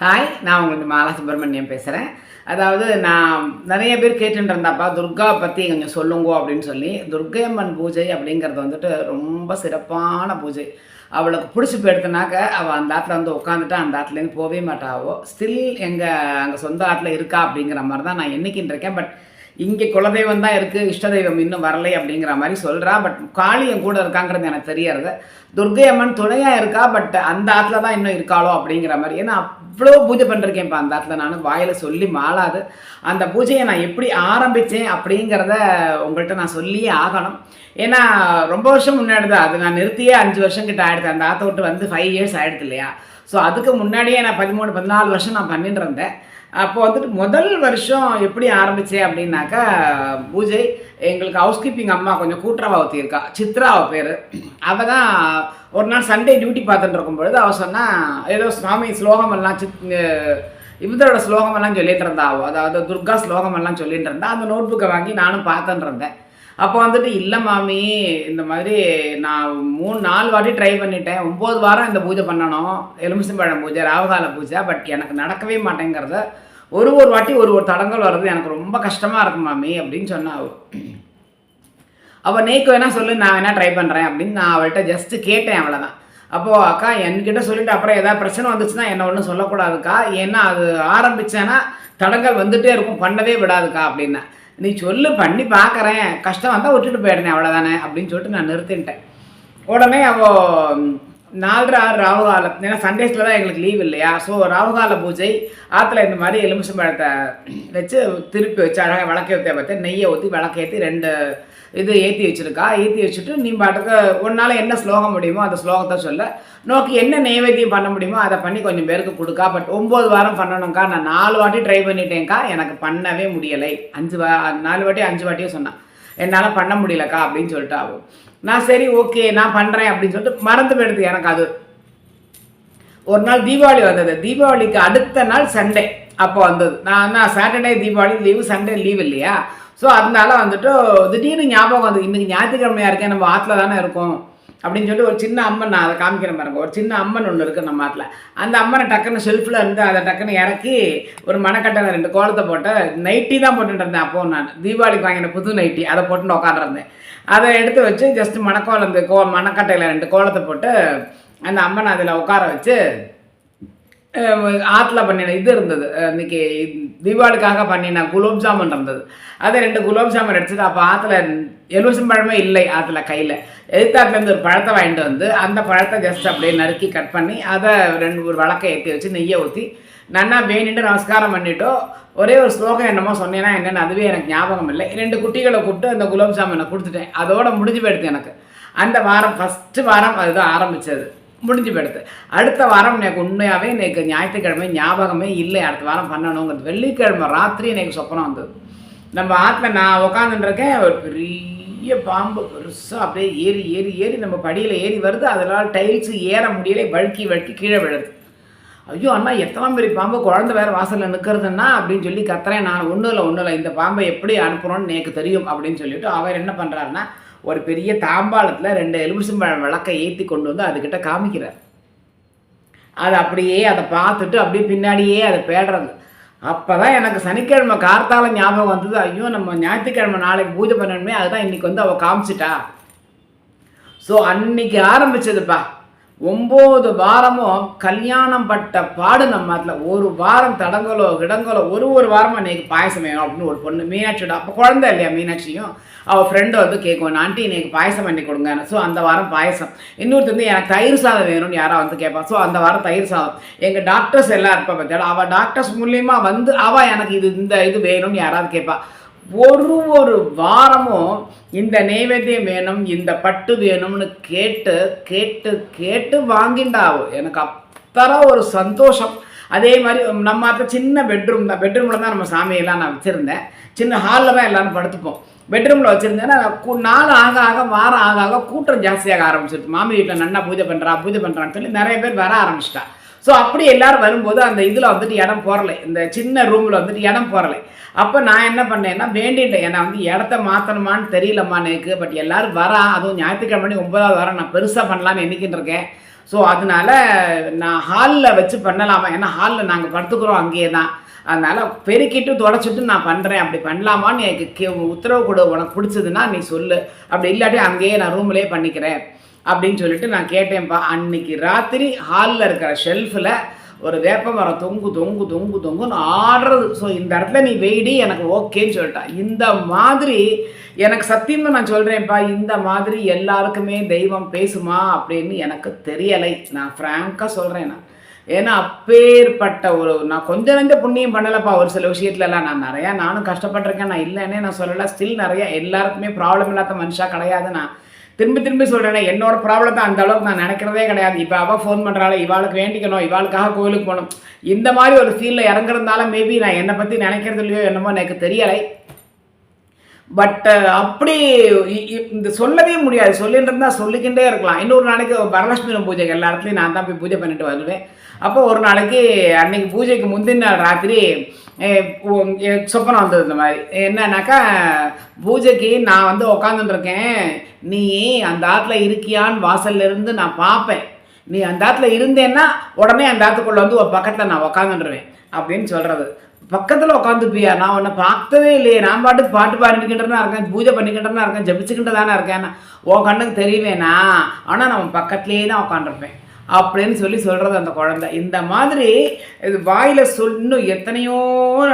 Hi நான் உங்களுக்கு மாலா சுப்பிரமணியம் பேசுகிறேன் அதாவது நான் நிறைய பேர் கேட்டுட்டு இருந்தாப்பா துர்கா பற்றி கொஞ்சம் சொல்லுங்க அப்படின்னு சொல்லி துர்கையம்மன் பூஜை அப்படிங்கிறது வந்துட்டு ரொம்ப சிறப்பான பூஜை. அவளுக்கு பிடிச்சி போயிடுத்துனாக்க அவள் அந்த ஆற்றுல வந்து உட்காந்துட்டு அந்த ஆற்றுலேருந்து போகவே மாட்டாவோ. ஸ்டில் எங்கள் அங்கே சொந்த ஆற்றுல இருக்கா அப்படிங்கிற மாதிரி தான் நான் என்னைக்கின்னு இருக்கேன் பட் இங்கே குலதெய்வம் தான் இருக்குது இஷ்ட தெய்வம் இன்னும் வரலை அப்படிங்கிற மாதிரி சொல்கிறா பட் காளி என் கூட இருக்காங்கிறது எனக்கு தெரியறது. துர்கை அம்மன் துணையாக இருக்கா பட் அந்த ஆற்றுல தான் இன்னும் இருக்காளோ அப்படிங்கிற மாதிரி. ஏன்னா அவ்வளோ பூஜை பண்ணிருக்கேன் இப்போ அந்த ஆற்றுல நான் வாயில் சொல்லி மாளாது. அந்த பூஜையை நான் எப்படி ஆரம்பித்தேன் அப்படிங்கிறத உங்கள்கிட்ட நான் சொல்லியே ஆகணும். ஏன்னா ரொம்ப வருஷம் முன்னாடி தான் அது நான் நிறுத்தியே அஞ்சு வருஷம் கிட்ட ஆயிடுது. அந்த ஆற்ற விட்டு வந்து ஃபைவ் இயர்ஸ் ஆயிடுது இல்லையா? ஸோ அதுக்கு முன்னாடியே நான் பதிமூணு பதினாலு வருஷம் நான் பண்ணிட்டு இருந்தேன். அப்போ வந்துட்டு முதல் வருஷம் எப்படி ஆரம்பித்தேன் அப்படின்னாக்கா பூஜை எங்களுக்கு ஹவுஸ் கீப்பிங் அம்மா கொஞ்சம் கூட்டுறவா ஊற்றியிருக்கா இருக்கா சித்ரா பேர். அவள் தான் ஒரு நாள் சண்டே டியூட்டி பார்த்துட்டு இருக்கும்பொழுது அவள் சொன்னால் ஏதோ சுவாமி ஸ்லோகம் எல்லாம் சித் இவதோட ஸ்லோகமெல்லாம் சொல்லிகிட்டு இருந்தா அதாவது துர்கா ஸ்லோகமெல்லாம் சொல்லிகிட்டு சொல்லிட்டு இருந்தா. அந்த நோட் புக்கை வாங்கி நானும் பார்த்துட்டு இருந்தேன். அப்போ வந்துட்டு இல்லை மாமி இந்த மாதிரி நான் மூணு நாலு வாட்டி ட்ரை பண்ணிட்டேன். ஒம்பது வாரம் இந்த பூஜை பண்ணணும். எலுமிச்சம்பழம் பூஜை ராவகால பூஜை பட் எனக்கு நடக்கவே மாட்டேங்கிறத ஒரு ஒரு வாட்டி ஒரு ஒரு தடங்கள் வர்றது எனக்கு ரொம்ப கஷ்டமாக இருக்கு மாமி அப்படின்னு சொன்னா அவள் நேக்கு வேணால் சொல்லு நான் வேணால் ட்ரை பண்ணுறேன் அப்படின்னு நான் அவள்கிட்ட ஜஸ்ட்டு கேட்டேன் அவ்வளோதான் அப்போது அக்கா என்கிட்ட சொல்லிட்டு அப்புறம் ஏதாவது பிரச்சனை வந்துச்சுன்னா என்ன ஒன்றும் சொல்லக்கூடாதுக்கா. ஏன்னா அது ஆரம்பிச்சேன்னா தடங்கள் வந்துகிட்டே இருக்கும். பண்ணவே விடாதுக்கா அப்படின்னா. நீ சொல்லு பண்ணி பார்க்குறேன் கஷ்டம் வந்தால் விட்டுட்டு போயிடுறேன் அவ்வளோதானே அப்படின்னு சொல்லிட்டு நான் நிறுத்தின்ட்டேன். உடனே அவள் நாலரை ஆறு ராகுகாலம் ஏன்னா சண்டேஸில் தான் எங்களுக்கு லீவ் இல்லையா? ஸோ ராகுகால பூஜை ஆற்றுல இந்த மாதிரி எலுமிச்சம்பழத்தை வச்சு திருப்பி வச்சு அழகாக விளக்க ஊற்றி பார்த்து நெய்யை ஊற்றி விளக்கேற்றி ரெண்டு இது ஏற்றி வச்சுருக்கா? ஏற்றி வச்சுட்டு நீ பாட்டுக்கு உன்னால் என்ன ஸ்லோகம் முடியுமோ அந்த ஸ்லோகத்தை சொல்ல. நோக்கி என்ன நைவேத்தியம் பண்ண முடியுமோ அதை பண்ணி கொஞ்சம் பேருக்கு கொடுக்கா. பட் ஒம்பது வாரம் பண்ணணும்க்கா. நான் நாலு வாட்டி ட்ரை பண்ணிட்டேன்க்கா. எனக்கு பண்ணவே முடியலை. அஞ்சு வா நாலு வாட்டி அஞ்சு வாட்டியும் சொன்னான் என்னால் பண்ண முடியலக்கா அப்படின்னு சொல்லிட்டு ஆகும் நான் சரி ஓகே நான் பண்ணுறேன் அப்படின்னு சொல்லிட்டு மறந்து போயிடுது எனக்கு அது. ஒரு நாள் தீபாவளி வந்தது. தீபாவளிக்கு அடுத்த நாள் சண்டே அப்போ வந்தது. நான் நான் Saturday Deepavali leave Sunday leave இல்லையா? ஸோ அதனால வந்துட்டு திடீர்னு ஞாபகம் வந்து இன்றைக்கி ஞாயிற்றுக்கிழமையாக இருக்கேன் நம்ம ஆற்றுல தானே இருக்கோம். அப்படின்னு சொல்லிட்டு ஒரு சின்ன அம்மன் நான் அதை காமிக்கிறேன் பாருங்க. ஒரு சின்ன அம்மன் ஒன்று இருக்குது நம்ம ஆற்றுல அந்த அம்மனை டக்குன்னு ஷெல்ஃபில் இருந்து அதை டக்குன்னு இறக்கி ஒரு மணக்கட்டை ரெண்டு கோலத்தை போட்டு நைட்டி தான் போட்டுட்டு இருந்தேன் அப்போ நான். தீபாவளிக்கு வாங்கின புது நைட்டி அதை போட்டுன்னு உட்காந்துருந்தேன் அதை எடுத்து வச்சு ஜஸ்ட் மணக்கோலம் இந்த கோ மணக்கட்டையில் ரெண்டு கோலத்தை போட்டு அந்த அம்மனை அதில் உட்கார வச்சு ஆற்றுல பண்ணின இது இருந்தது. இன்றைக்கி தீபாவளிக்காக பண்ணினேன் குலோப் ஜாமுன் இருந்தது. அதை ரெண்டு குலோப் ஜாமுன் எடுத்துட்டு அப்போ ஆற்றுல எலுமிச்சம் பழமே இல்லை ஆற்றுல கையில். எதிர்த்தாத்துலேருந்து ஒரு பழத்தை வாங்கிட்டு வந்து அந்த பழத்தை ஜஸ்ட் அப்படியே நறுக்கி கட் பண்ணி அதை ரெண்டு ஒரு வழக்கை ஏற்றி வச்சு நெய்யை ஊற்றி நன்னா வேணிட்டு நமஸ்காரம் பண்ணிட்டோ. ஒரே ஒரு ஸ்லோகம் என்னமோ சொன்னேன்னா என்னென்னு அதுவே எனக்கு ஞாபகம் இல்லை. ரெண்டு குட்டிகளை கூப்பிட்டு அந்த குலோப் ஜாமுனை கொடுத்துட்டேன். அதோட முடிஞ்சு போயிடுது எனக்கு. அந்த வாரம் ஃபஸ்ட்டு வாரம் அதுதான் ஆரம்பித்தது முடிஞ்சு போயிடுது. அடுத்த வாரம் எனக்கு உண்மையாகவே எனக்கு ஞாயிற்றுக்கிழமை ஞாபகமே இல்லை. அடுத்த வாரம் பண்ணணுங்கிறது. வெள்ளிக்கிழமை ராத்திரி எனக்கு சொப்பனம் வந்தது. நம்ம ஆற்றுல நான் உட்காந்துருக்கேன் ஒரு பெரிய பாம்பு பெருசாக அப்படியே ஏறி ஏறி ஏறி நம்ம படியில் ஏறி வருது. அதனால் டைல்ஸு ஏற முடியலை. வழுக்கி வழுக்கி கீழே விழுது. ஐயோ அண்ணா எத்தனை பெரிய பாம்பு? குழந்தை வேறு வாசலில் நிற்கிறதுன்னா அப்படின்னு சொல்லி கத்துறேன். நான் ஒன்றும் இல்லை ஒன்றும் இல்லை இந்த பாம்பை எப்படி அனுப்புகிறோன்னு எனக்கு தெரியும் அப்படின்னு சொல்லிவிட்டு அவர் என்ன பண்ணுறாருன்னா ஒரு பெரிய தாம்பாளத்தில் ரெண்டு எலுமிச்சம்பழம் விளக்கை ஏற்றி கொண்டு வந்து அதுக்கிட்ட காமிக்கிறார். அது அப்படியே அதை பார்த்துட்டு அப்படியே பின்னாடியே அதை பேடுறது. அப்போ தான் எனக்கு சனிக்கிழமை கார்த்தால ஞாபகம் வந்தது. ஐயோ நம்ம ஞாயிற்றுக்கிழமை நாளைக்கு பூஜை பண்ணணுமே அதுதான் இன்றைக்கி வந்து அவள் காமிச்சிட்டா. ஸோ அன்னைக்கு ஆரம்பிச்சதுப்பா. ஒம்பது வாரமும் கல்யாணம் பட்ட பாடு நம்ம அதில் ஒரு வாரம் தடங்களோ இடங்களோ ஒரு ஒரு வாரமாக இன்றைக்கி பாயசம் வேணும் அப்படின்னு ஒரு பொண்ணு மீனாட்சியோட அப்போ குழந்தை இல்லையா மீனாட்சியும்? அவள் ஃப்ரெண்டு வந்து கேட்கும் ஆண்டி இன்னைக்கு பாயசம் பண்ணி கொடுங்க. ஸோ அந்த வாரம் பாயசம். இன்னொருத்தர் வந்து எனக்கு தயிர் சாதம் வேணும்னு யாராவது வந்து கேட்பா ஸோ அந்த வாரம் தயிர் சாதம். எங்கள் டாக்டர்ஸ் எல்லாம் இருப்பா பார்த்தாலும் அவள் டாக்டர்ஸ் மூலியமாக வந்து அவள் எனக்கு இது இந்த இது வேணும்னு யாராவது கேட்பா. ஒரு ஒரு வாரமும் இந்த நெய்வேத்தியம் வேணும் இந்த பட்டு வேணும்னு கேட்டு கேட்டு கேட்டு வாங்கிண்டாவும் எனக்கு அத்தனை ஒரு சந்தோஷம். அதே மாதிரி நம்ம அப்போ சின்ன பெட்ரூம் தான். பெட்ரூமில் தான் நம்ம சாமியெல்லாம் நான் வச்சுருந்தேன். சின்ன ஹாலில் தான் எல்லாரும் படுத்துப்போம். பெட்ரூமில் வச்சுருந்தேன்னா நாள் ஆக ஆக வாரம் ஆக ஆக கூட்டம் ஜாஸ்தியாக ஆரம்பிச்சிருச்சு. மாமி வீட்டில் நன்னா பூஜை பண்ணுறா பூஜை பண்ணுறான்னு சொல்லி நிறைய பேர் வர ஆரம்பிச்சிட்டா. ஸோ அப்படி எல்லோரும் வரும்போது அந்த இதில் வந்துட்டு இடம் போகிறலை இந்த சின்ன ரூமில் வந்துட்டு இடம் போகிறலை அப்போ நான் என்ன பண்ணேன்னா வேண்டிட்டேன் ஏன்னா வந்து இடத்த மாற்றணுமான்னு தெரியலம்மா எனக்கு பட் எல்லோரும் வரா அதுவும் ஞாயிற்றுக்கிழமை ஒன்பதாவது வாரம் நான் பெருசாக பண்ணலான்னு நினைக்கிட்டு இருக்கேன். ஸோ அதனால நான் ஹாலில் வச்சு பண்ணலாமா? ஏன்னா ஹாலில் நாங்கள் படுத்துக்கிறோம் அங்கேயே தான் அதனால் பெருக்கிட்டு தொடச்சிட்டு நான் பண்ணுறேன் அப்படி பண்ணலாமான்னு எனக்கு கே உத்தரவு கொடு உனக்கு பிடிச்சதுன்னா நீ சொல்லு. அப்படி இல்லாட்டி அங்கேயே நான் ரூம்லேயே பண்ணிக்கிறேன். அப்படின்னு சொல்லிட்டு நான் கேட்டேன்ப்பா. அன்னைக்கு ராத்திரி ஹாலில் இருக்கிற ஷெல்ஃபில் ஒரு வேப்ப மரம் தொங்கு தொங்கு தொங்கு தொங்குன்னு ஆடுறது. ஸோ இந்த இடத்துல நீ வெயிடி எனக்கு ஓகேன்னு சொல்லிட்டான் இந்த மாதிரி எனக்கு சத்தியமாக நான் சொல்கிறேன்ப்பா இந்த மாதிரி எல்லாருக்குமே தெய்வம் பேசுமா அப்படின்னு எனக்கு தெரியலை. நான் ஃப்ராங்காக சொல்கிறேன் நான். ஏன்னா அப்பேற்பட்ட ஒரு நான் கொஞ்சம் நஞ்ச புண்ணியம் பண்ணலப்பா ஒரு சில விஷயத்துலலாம். நான் நிறையா நானும் கஷ்டப்பட்டிருக்கேன். நான் இல்லைன்னே நான் சொல்லலை. ஸ்டில் நிறையா எல்லாருக்குமே ப்ராப்ளம் இல்லாத மனுஷா கிடையாது நான். திரும்பி திரும்பி சொல்கிறேன் என்னோட ப்ராப்ளத்தை அந்த அளவுக்கு நான் நினைக்கிறதே கிடையாது. இப்போ அவள் ஃபோன் பண்ணுறாள் இவாளுக்கு வேண்டிக்கணும் இவாளுக்காக கோயிலுக்கு போகணும். இந்த மாதிரி ஒரு ஃபீலில் இறங்குறதுனால மேபி நான் என்னை பற்றி நினைக்கிறது இல்லையோ என்னமோ எனக்கு தெரியலை. பட் uh, அப்படி இந்த சொல்லவே முடியாது. சொல்லிட்டு சொல்லிக்கிட்டே இருக்கலாம். இன்னொரு நாளைக்கு வரலட்சுமி பூஜைக்கு எல்லா இடத்துலையும் நான் தான் போய் பூஜை பண்ணிட்டு வருவேன். அப்போ ஒரு நாளைக்கு அன்னைக்கு பூஜைக்கு முந்தின நாள் ராத்திரி சொப்பனம் வந்தது இந்த மாதிரி. என்னன்னாக்கா பூஜைக்கு நான் வந்து உக்காந்துட்டுருக்கேன் நீ அந்த ஆற்றுல இருக்கியான்னு வாசல்ல இருந்து நான் பார்ப்பேன். நீ அந்த ஆற்றுல இருந்தேன்னா உடனே அந்த ஆற்றுக்குள்ளே வந்து ஒரு பக்கத்தில் நான் உக்காந்துடுவேன் அப்படின்னு சொல்கிறது பக்கத்தில் உட்காந்துப்பியா நான் உன்னை பார்த்ததே இல்லையே. நான் பாட்டுக்கு பாட்டு பாடிக்கிட்டு இருக்கேன் பூஜை பண்ணிக்கிட்டு இருக்கேன் ஜபிச்சுக்கிட்டு தானே இருக்கேன். உன் கண்ணுக்கு தெரியவேனா ஆனால் நான் பக்கத்துலேயே தான் உட்காந்துருப்பேன் அப்படின்னு சொல்லி சொல்கிறது அந்த குழந்தை. இந்த மாதிரி இது வாயில் சொன்னும் எத்தனையோ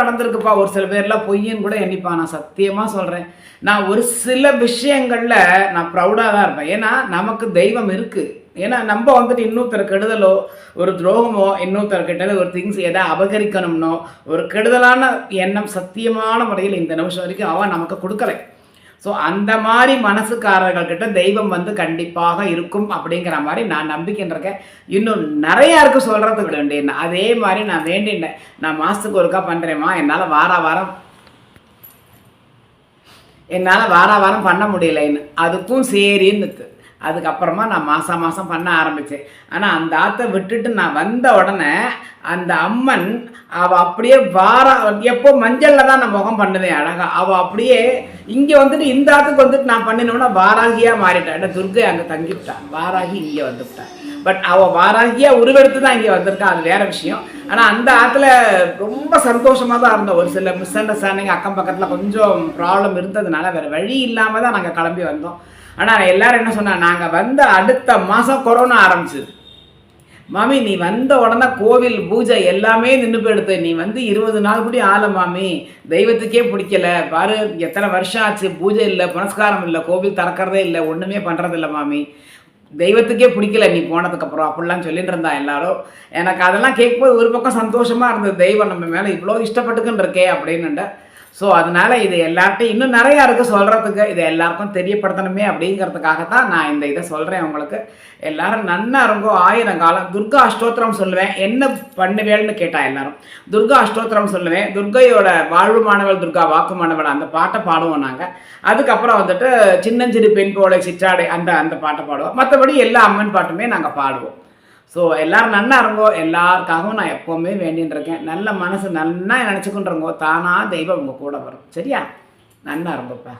நடந்திருக்குப்பா. ஒரு சில பேர்லாம் பொய்யன்னு கூட எண்ணிப்பா. நான் சத்தியமாக சொல்கிறேன் நான் ஒரு சில விஷயங்களில் நான் ப்ரௌடாக தான் இருப்பேன். ஏன்னா நமக்கு தெய்வம் இருக்குது ஏன்னா நம்ம வந்துட்டு இன்னொருத்தர் கெடுதலோ ஒரு துரோகமோ இன்னொருத்தர்கிட்ட ஒரு திங்ஸ் எதை அபகரிக்கணும்னோ ஒரு கெடுதலான எண்ணம் சத்தியமான முறையில் இந்த நிமிஷம் வரைக்கும் அவன் நமக்கு கொடுக்கலை. ஸோ அந்த மாதிரி மனசுக்காரர்கள்கிட்ட தெய்வம் வந்து கண்டிப்பாக இருக்கும் அப்படிங்கிற மாதிரி நான் நம்பிக்கைன்னு இருக்கேன். இன்னும் நிறையாருக்கு சொல்கிறதுக்கு வேண்டியேன் அதே மாதிரி நான் வேண்டினேன் நான் மாதத்துக்கு ஒருக்கா பண்ணுறேம்மா என்னால் வார வாரம் என்னால் வார வாரம் பண்ண முடியலைன்னு. அதுக்கும் சரின்னு அதுக்கப்புறமா நான் மாதம் மாதம் பண்ண ஆரம்பித்தேன் ஆனால் அந்த ஆற்றை விட்டுட்டு நான் வந்த உடனே அந்த அம்மன் அவள் அப்படியே வார எப்போ மஞ்சளில் தான் நான் முகம் பண்ணுவேன் அழகாக அவள் அப்படியே இங்கே வந்துட்டு இந்த ஆற்றுக்கு வந்துட்டு நான் பண்ணினோன்னா வாராகியாக மாறிட்டான் ஏன்னா துர்கை அங்கே தங்கிவிட்டான் வாராகி இங்கே வந்துவிட்டான் பட் அவள் வாராகியாக உருவெடுத்து தான் இங்கே வந்திருக்கா. அது வேற விஷயம். ஆனால் அந்த ஆற்றுல ரொம்ப சந்தோஷமாக தான் இருந்தோம். ஒரு சில மிஸ் அண்டர்ஸ்டாண்டிங் அக்கம் பக்கத்தில் கொஞ்சம் ப்ராப்ளம் இருந்ததுனால வேறு வழி இல்லாமல் தான் நாங்கள் கிளம்பி வந்தோம். ஆனால் எல்லாரும் என்ன சொன்னால் நாங்கள் வந்த அடுத்த மாதம் கொரோனா ஆரம்பிச்சது. மாமி நீ வந்த உடனே கோவில் பூஜை எல்லாமே நின்று போயிடுத்து நீ வந்து இருபது நாள் கூட ஆள மாமி. தெய்வத்துக்கே பிடிக்கல. பாரு எத்தனை வருஷம் ஆச்சு? பூஜை இல்லை புனஸ்காரம் இல்லை கோவில் திறக்கிறதே இல்லை ஒன்றுமே பண்ணுறதில்ல மாமி. தெய்வத்துக்கே பிடிக்கல நீ போனதுக்கப்புறம் அப்படிலாம் சொல்லிட்டு இருந்தா எல்லாரும். எனக்கு அதெல்லாம் கேட்கும்போது ஒரு பக்கம் சந்தோஷமாக இருந்தது. தெய்வம் நம்ம மேலே இவ்வளோ இஷ்டப்பட்டுக்குன்னு இருக்கே அப்படின்னுட்டு. ஸோ அதனால இது எல்லார்ட்டையும் இன்னும் நிறையா இருக்குது சொல்கிறதுக்கு இதை எல்லாருக்கும் தெரியப்படுத்தணுமே அப்படிங்கிறதுக்காக தான் நான் இந்த இதை சொல்கிறேன் உங்களுக்கு. எல்லாரும் நன்னா இருங்கோ ஆயிரம் காலம். துர்கா அஷ்டோத்திரம் சொல்லுவேன். என்ன பண்ணுவேன்னு கேட்டால் எல்லாரும். துர்கா அஷ்டோத்திரம் சொல்லுவேன். துர்கையோட வாழ்வுமானவள் துர்கா வாக்குமானவள் அந்த பாட்டை பாடுவோம் நாங்கள் அதுக்கப்புறம் வந்துட்டு சின்னஞ்சிறு பெண் போல சிற்றாடை அந்த அந்த பாட்டை பாடுவோம். மற்றபடி எல்லா அம்மன் பாட்டுமே நாங்கள் பாடுவோம். ஸோ எல்லாரும் நல்லா இருங்கோ. எல்லாருக்காகவும் நான் எப்போவுமே வேண்டின்னு இருக்கேன் நல்ல மனசு நல்லா நினச்சிக்கொண்டிருங்கோ. தானாக தெய்வம் உங்கள் கூட வரும். சரியா? நல்லா இருங்கப்பா.